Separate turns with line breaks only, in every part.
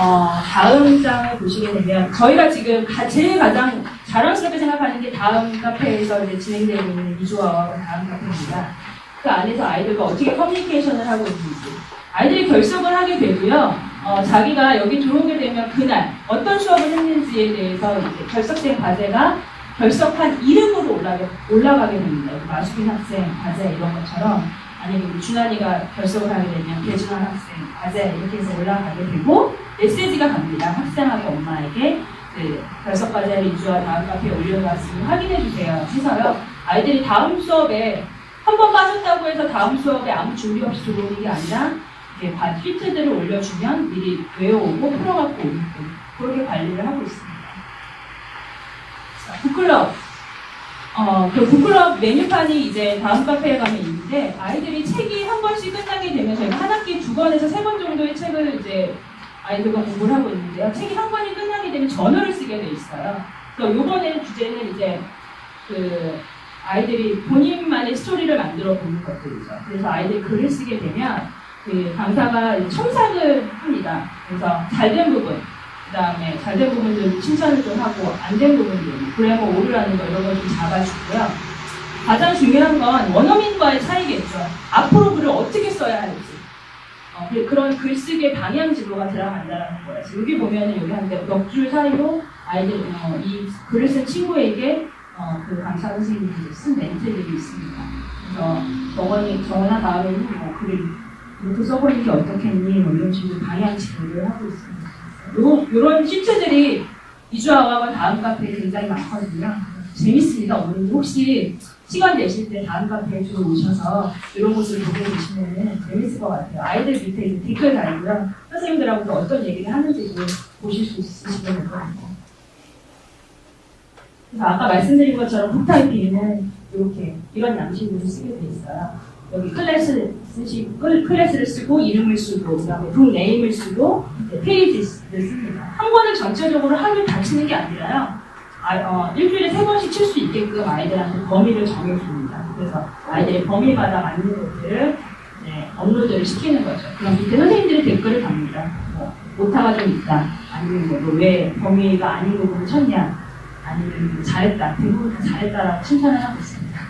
어, 다음 장을 보시게 되면 저희가 지금 가- 제일 가장 자랑스럽게 생각하는 게 다음 카페에서 이제 진행되고 있는 이주와 다음 카페입니다. 그 안에서 아이들과 어떻게 커뮤니케이션을 하고 있는지 아이들이 결석을 하게 되고요. 어, 자기가 여기 들어오게 되면 그날 어떤 수업을 했는지에 대해서 결석된 과제가 결석한 이름으로 올라가, 올라가게 됩니다. 마수빈 학생 과제 이런 것처럼 아니면 준환이가 결석을 하게 되면 배준환 학생 과제 이렇게 해서 올라가게 되고 메시지가 갑니다. 학생하고 엄마에게 그 결석 과제를 이주와 다음 카페에 올려놨으니 확인해 주세요. 해서요. 아이들이 다음 수업에 한 번 빠졌다고 해서 다음 수업에 아무 준비 없이 들어오는 게 아니라 이렇게 관 퀴즈들을 올려주면 미리 외워오고 풀어갖고 오는 그렇게 관리를 하고 있습니다. 자, 북클럽. 어, 그 북클럽 메뉴판이 이제 다음 카페에 가면 있는데 아이들이 책이 한 번씩 끝나게 되면 저희가 한 학기 두 권에서 세권 정도의 책을 이제 아이들과 공부를 하고 있는데요. 책이 한 권이 끝나게 되면 전어를 쓰게 돼 있어요. 그래서 요번에 주제는 이제 그 아이들이 본인만의 스토리를 만들어 보는 것들이죠. 그래서 아이들이 글을 쓰게 되면 그 강사가 첨삭을 합니다. 그래서 잘된 부분, 그 다음에 잘된 부분들 칭찬을 좀 하고 안 된 부분들, 그래머 오류라는 거 이런 걸 좀 잡아주고요. 가장 중요한 건 원어민과의 차이겠죠. 앞으로 글을 어떻게 써야 할지. 어, 그- 그런 글쓰기의 방향 지도가 들어간다는 거예요. 여기 보면은 여기 한몇줄 사이로 아이들 어, 이 글을 쓴 친구에게 어, 그 강사 선생님이 쓴 멘트들이 있습니다. 그래서 정원이 정원아 다음에는 뭐 글을 이렇게 써보는 게 어떻겠니? 뭐 이런 식으로 방향 지도를 하고 있습니다. 요, 요런 시트들이 이주아와 다음 카페에 굉장히 많거든요. 재밌습니다. 오늘 혹시 시간 되실 때 다음 카페에 주로 오셔서 이런 것을 보게 되시면 재밌을 것 같아요. 아이들 밑에 이제 댓글 달고요. 선생님들하고 어떤 얘기를 하는지도 보실 수 있으시면 좋거든요. 그래서 아까 말씀드린 것처럼 북타이핑은 이렇게 이런 양식으로 쓰게 돼 있어요. 여기 클래스 쓰시 클- 클래스를 쓰고 이름을 쓰고 그다음에 북 네임을 쓰고 페이지를 씁니다. 한 권을 전체적으로 하루에 다 치는 게 아니라요. 아, 어, 일주일에 세 번씩 칠 수 있게끔 아이들한테 범위를 정해줍니다. 그래서 아이들이 범위마다 맞는 것들을 네, 업로드를 시키는 거죠. 그럼 밑에 선생님들이 댓글을 답니다. 뭐, 오타가 좀 있다. 아니면 뭐, 너왜 범위가 아닌 부분을 쳤냐. 아니면 뭐 잘했다. 대부분 다 잘했다라고 칭찬을 하고 있습니다.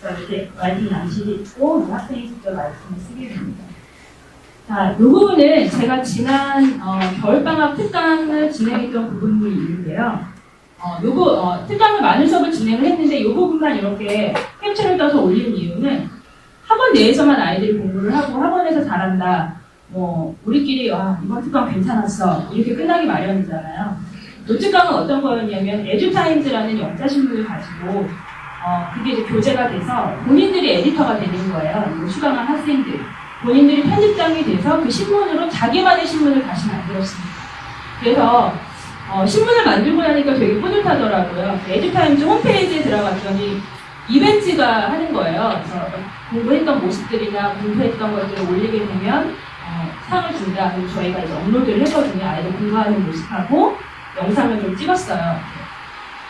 그래서 이렇게 라이팅 양식이 있고 학생이 직접 라이팅을 쓰게 됩니다. 자, 이 부분은 제가 지난 어, 겨울방학 특강을 진행했던 부분이 있는데요. 어, 요거 어, 특강을 많은 수업을 진행을 했는데 이 부분만 이렇게 캡처를 떠서 올린 이유는 학원 내에서만 아이들이 공부를 하고 학원에서 잘한다. 뭐 우리끼리 와 이번 특강 괜찮았어 이렇게 끝나기 마련이잖아요. 이 특강은 어떤 거였냐면 에듀타임즈라는 영자 신문을 가지고 어, 그게 이제 교재가 돼서 본인들이 에디터가 되는 거예요. 수강한 학생들. 본인들이 편집장이 돼서 그 신문으로 자기만의 신문을 다시 만들었습니다. 그래서 어, 신문을 만들고 나니까 되게 뿌듯하더라고요. 에듀타임즈 홈페이지에 들어갔더니 이벤트가 하는 거예요. 그래서 공부했던 모습들이나 공부했던 것들을 올리게 되면 어, 상을 준다. 그리고 저희가 이제 업로드를 했거든요. 아이들 공부하는 모습하고 영상을 좀 찍었어요.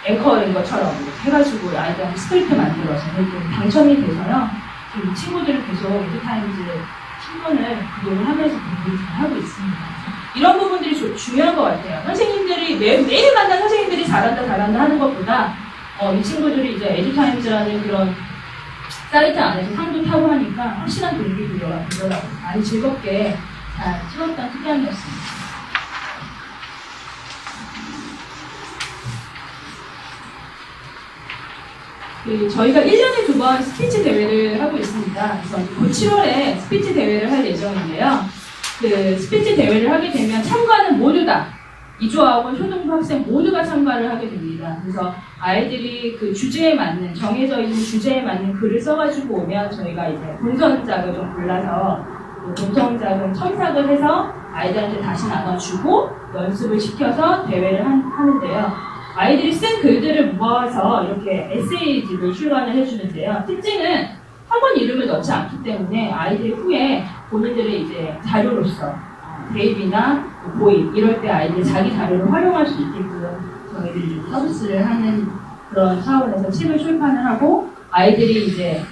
앵커인 것처럼 해가지고 아이들하고 스크립트 만들어서 좀 당첨이 돼서요. 지금 이 친구들을 계속 에듀타임즈 신문을 구독을 하면서 공부를 잘 하고 있습니다. 이런 부분들이 조- 중요한 것 같아요. 선생님들이 매, 매일 만난 선생님들이 잘한다 잘한다 하는 것보다 어, 이 친구들이 이제 에듀타임즈라는 그런 사이트 안에서 상도 타고 하니까 확실한 동기부여가 되더라고요. 많이 즐겁게 잘 찍었던 특강이었습니다. 그 저희가 1년에 두 번 스피치 대회를 하고 있습니다. 그래서 곧 7월에 스피치 대회를 할 예정인데요. 그 스피치 대회를 하게 되면 참가는 모두 다 이주아학원 초등부 학생 모두가 참가를 하게 됩니다. 그래서 아이들이 그 주제에 맞는 정해져 있는 주제에 맞는 글을 써가지고 오면 저희가 이제 본선작을 좀 골라서 그 본선작은 첨삭을 해서 아이들한테 다시 나눠주고 연습을 시켜서 대회를 한- 하는데요. 아이들이 쓴 글들을 모아서 이렇게 에세이집을 출간을 해주는데요. 특징은 학원 이름을 넣지 않기 때문에 아이들이 후에 본인들의 이제 자료로서 어, 대입이나 고입 이럴 때 아이들이 자기 자료를 활용할 수 있게끔 저희들이 좀 서비스를 하는 그런 차원에서 책을 출판을 하고 아이들이 이제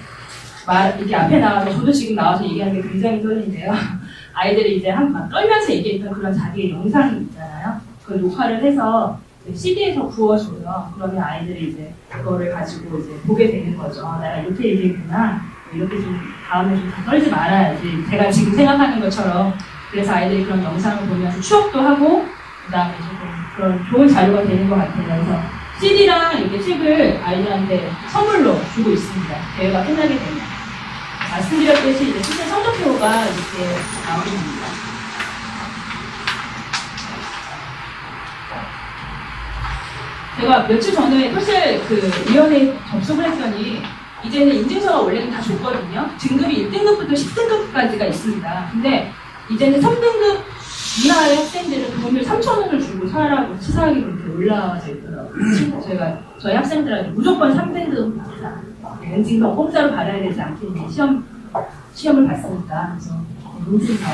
말, 이렇게 앞에 나와서 저도 지금 나와서 얘기하는 게 굉장히 떨리는데요. 아이들이 이제 한, 막 떨면서 얘기했던 그런 자기의 영상 있잖아요. 그걸 녹화를 해서 CD에서 구워줘요. 그러면 아이들이 이제 그거를 가지고 이제 보게 되는 거죠. 아, 내가 이렇게 얘기했구나. 이렇게 좀 다음에 좀더 떨지 말아야지. 제가 지금 생각하는 것처럼. 그래서 아이들이 그런 영상을 보면서 추억도 하고, 그 다음에 조금 그런 좋은 자료가 되는 것 같아요. 그래서 CD랑 이렇게 책을 아이들한테 선물로 주고 있습니다. 대회가 끝나게 되면. 말씀드렸듯이 이제 실제 성적표가 이렇게 나오게 됩니다. 제가 며칠 전에 사실 그 위원회에 접속을 했더니 이제는 인증서가 원래는 다 줬거든요. 등급이 1등급부터 10등급까지가 있습니다. 근데 이제는 3등급 이하의 학생들은 돈을 3,000원을 주고 사라고 치사하게 그렇게 올라와져 있더라고요. 저희가 저희 학생들한테 무조건 3등급 받자. 인증서 공짜로 받아야 되지 않겠니? 시험, 시험을 봤으니까. 그래서 인증서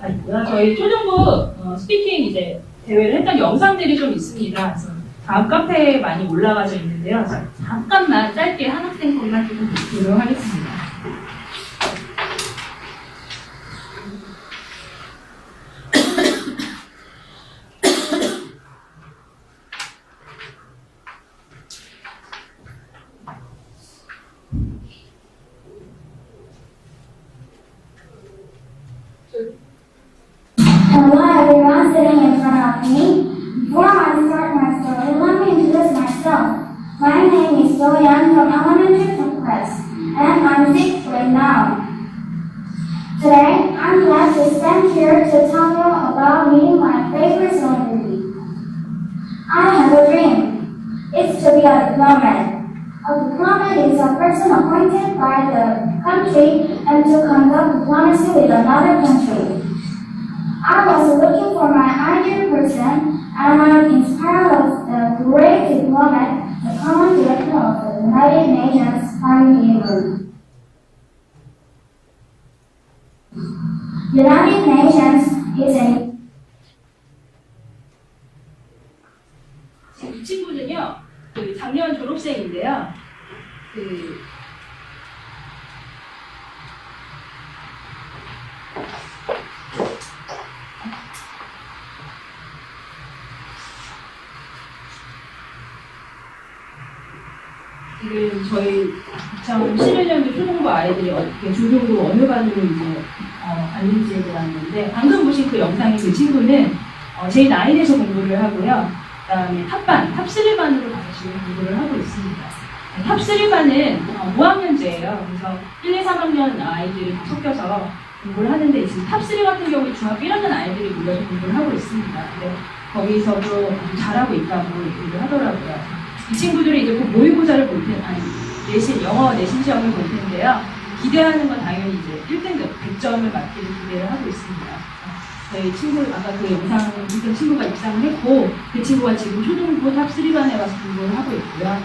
가 있고요. 저희 초중부 어, 스피킹 이제 대회를 했던 영상들이 좀 있습니다. 그래서 다음 카페에 많이 올라가져 있는데요. 자, 잠깐만 짧게 한 학생 것만 조금 보도록 하겠습니다.
Do Yan from elementary school class, and I'm sixth grade now. Today, I'm glad to stand here to tell you about me, my favorite celebrity. I have a dream. It's to be a diplomat. A diplomat is a person appointed by the country and to conduct diplomacy with another country. I was looking for my ideal person, and I'm inspired of the great diplomat, the common United Nations, Ban Ki-moon. United Nations is a
저희 2011년도 초등부 아이들이 어떻게 중등부 어느 반으로 이제 어, 알린지에 대한 건데 방금 보신 그 영상의 그 친구는 어, 제9에서 공부를 하고요. 그다음에 탑반, 탑3반으로 가서 지금 공부를 하고 있습니다. 네, 탑3반은 어, 5학년제예요. 그래서 1, 2, 3학년 아이들이 다 섞여서 공부를 하는데 지금 탑3 같은 경우에 중학교 1학년 아이들이 몰려서 공부를 하고 있습니다. 근데 거기서도 잘하고 있다고 얘기를 하더라고요. 이 친구들이 이제 곧 모의고사를 볼 텐데, 아니, 내신, 영어 내신 시험을 볼 텐데요. 기대하는 건 당연히 이제 1등급 100점을 맞기를 기대를 하고 있습니다. 저희 친구, 아까 그 영상 있던 친구가 입상을 했고, 그 친구가 지금 초등부 탑3반에 가서 공부를 하고 있고요.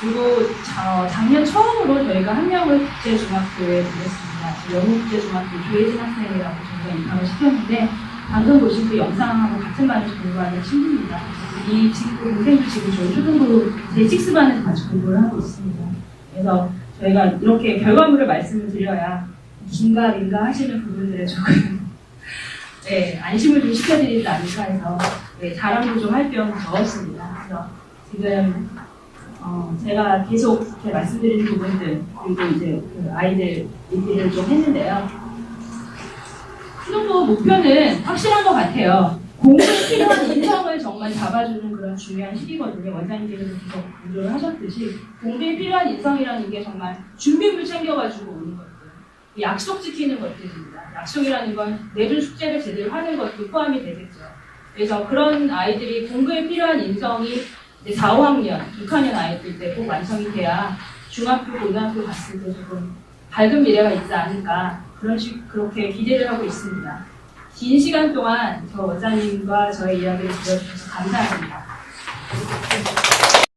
그리고 자, 작년 처음으로 저희가 한 명을 국제중학교에 보냈습니다. 영국국제중학교 조혜진 학생이라고 저희가 입학을 시켰는데, 방금 보신 그 영상하고 같은 반에서 공부하는 친구입니다. 이 친구 동생도 지금 저희 초등부 제6 반에서 같이 공부를 하고 있습니다. 그래서 저희가 이렇게 결과물을 말씀을 드려야 긴가 민가 하시는 부분들에 조금 네, 안심을 좀 시켜드리지 않을까 해서 네, 자랑도 좀 할겸 적었습니다. 그래서 지금 어, 제가 계속 이렇게 말씀드리는 부분들 그리고 이제 그 아이들 얘기를 좀 했는데요. 초등부 목표는 확실한 것 같아요. 공부에 필요한 인성을 정말 잡아주는 그런 중요한 시기거든요. 원장님께서 계속 강조를 하셨듯이 공부에 필요한 인성이라는 게 정말 준비물 챙겨가지고 오는 것들, 약속 지키는 것들입니다. 약속이라는 건 내준 숙제를 제대로 하는 것도 포함이 되겠죠. 그래서 그런 아이들이 공부에 필요한 인성이 이제 4, 5학년, 6학년 아이들 때 꼭 완성이 돼야 중학교, 고등학교 갔을 때 조금 밝은 미래가 있지 않을까 그런 식 그렇게 기대를 하고 있습니다. 긴 시간 동안 저 원장님과 저의 이야기를 들어주셔서 감사합니다.